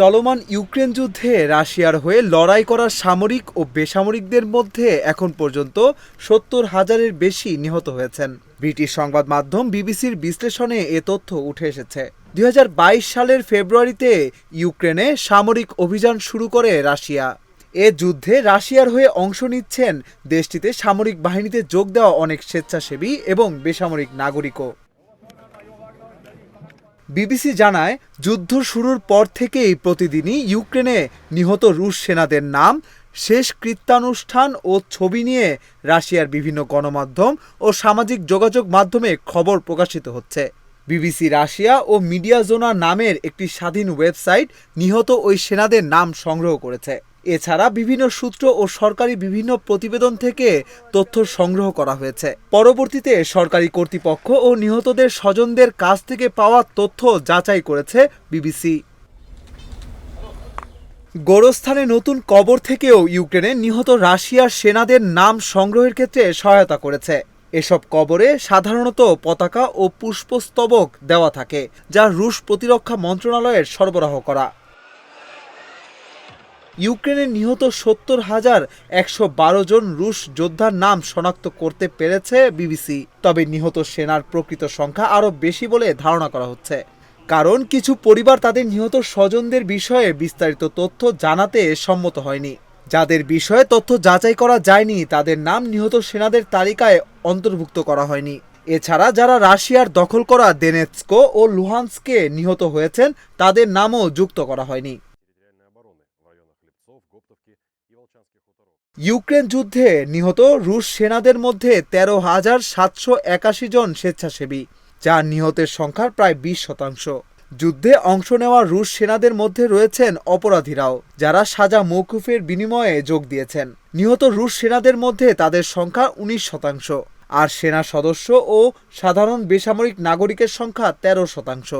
চলমান ইউক্রেন যুদ্ধে রাশিয়ার হয়ে লড়াই করা সামরিক ও বেসামরিকদের মধ্যে এখন পর্যন্ত সত্তর হাজারের বেশি নিহত হয়েছেন। ব্রিটিশ সংবাদ মাধ্যম বিবিসির বিশ্লেষণে এ তথ্য উঠে এসেছে। দুই হাজার বাইশ সালের ফেব্রুয়ারিতে ইউক্রেনে সামরিক অভিযান শুরু করে রাশিয়া। এ যুদ্ধে রাশিয়ার হয়ে অংশ নিচ্ছেন দেশটিতে সামরিক বাহিনীতে যোগ দেওয়া অনেক স্বেচ্ছাসেবী এবং বেসামরিক নাগরিকও। বিবিসি জানায়, যুদ্ধ শুরুর পর থেকেই প্রতিদিনই ইউক্রেনে নিহত রুশ সেনাদের নাম, শেষ কৃত্যানুষ্ঠান ও ছবি নিয়ে রাশিয়ার বিভিন্ন গণমাধ্যম ও সামাজিক যোগাযোগ মাধ্যমে খবর প্রকাশিত হচ্ছে। বিবিসি রাশিয়া ও মিডিয়া জোনা নামের একটি স্বাধীন ওয়েবসাইট নিহত ওই সেনাদের নাম সংগ্রহ করেছে। এছাড়া বিভিন্ন সূত্র ও সরকারি বিভিন্ন প্রতিবেদন থেকে তথ্য সংগ্রহ করা হয়েছে। পরবর্তীতে সরকারি কর্তৃপক্ষ ও নিহতদের স্বজনদের কাছ থেকে পাওয়া তথ্য যাচাই করেছে বিবিসি। গোরস্থানে নতুন কবর থেকেও ইউক্রেনে নিহত রাশিয়ার সেনাদের নাম সংগ্রহের ক্ষেত্রে সহায়তা করেছে। এসব কবরে সাধারণত পতাকা ও পুষ্পস্তবক দেওয়া থাকে, যা রুশ প্রতিরক্ষা মন্ত্রণালয়ের সরবরাহ করা। ইউক্রেনের নিহত সত্তর হাজার একশো বারো জন রুশ যোদ্ধার নাম শনাক্ত করতে পেরেছে বিবিসি। তবে নিহত সেনার প্রকৃত সংখ্যা আরও বেশি বলে ধারণা করা হচ্ছে। কারণ কিছু পরিবার তাদের নিহত স্বজনদের বিষয়ে বিস্তারিত তথ্য জানাতে সম্মত হয়নি। যাদের বিষয়ে তথ্য যাচাই করা যায়নি, তাদের নাম নিহত সেনাদের তালিকায় অন্তর্ভুক্ত করা হয়নি। এছাড়া যারা রাশিয়ার দখল করা দেনেৎস্কো ও লুহান্সকে নিহত হয়েছেন, তাদের নামও যুক্ত করা হয়নি। ইউক্রেন যুদ্ধে নিহত রুশ সেনাদের মধ্যে তেরো হাজার সাতশো একাশি জন স্বেচ্ছাসেবী, যা নিহতের সংখ্যার প্রায় বিশ শতাংশ। যুদ্ধে অংশ নেওয়া রুশ সেনাদের মধ্যে রয়েছেন অপরাধীরাও, যারা সাজা মৌকুফের বিনিময়ে যোগ দিয়েছেন। নিহত রুশ সেনাদের মধ্যে তাদের সংখ্যা উনিশ শতাংশ, আর সেনা সদস্য ও সাধারণ বেসামরিক নাগরিকের সংখ্যা তেরো শতাংশ।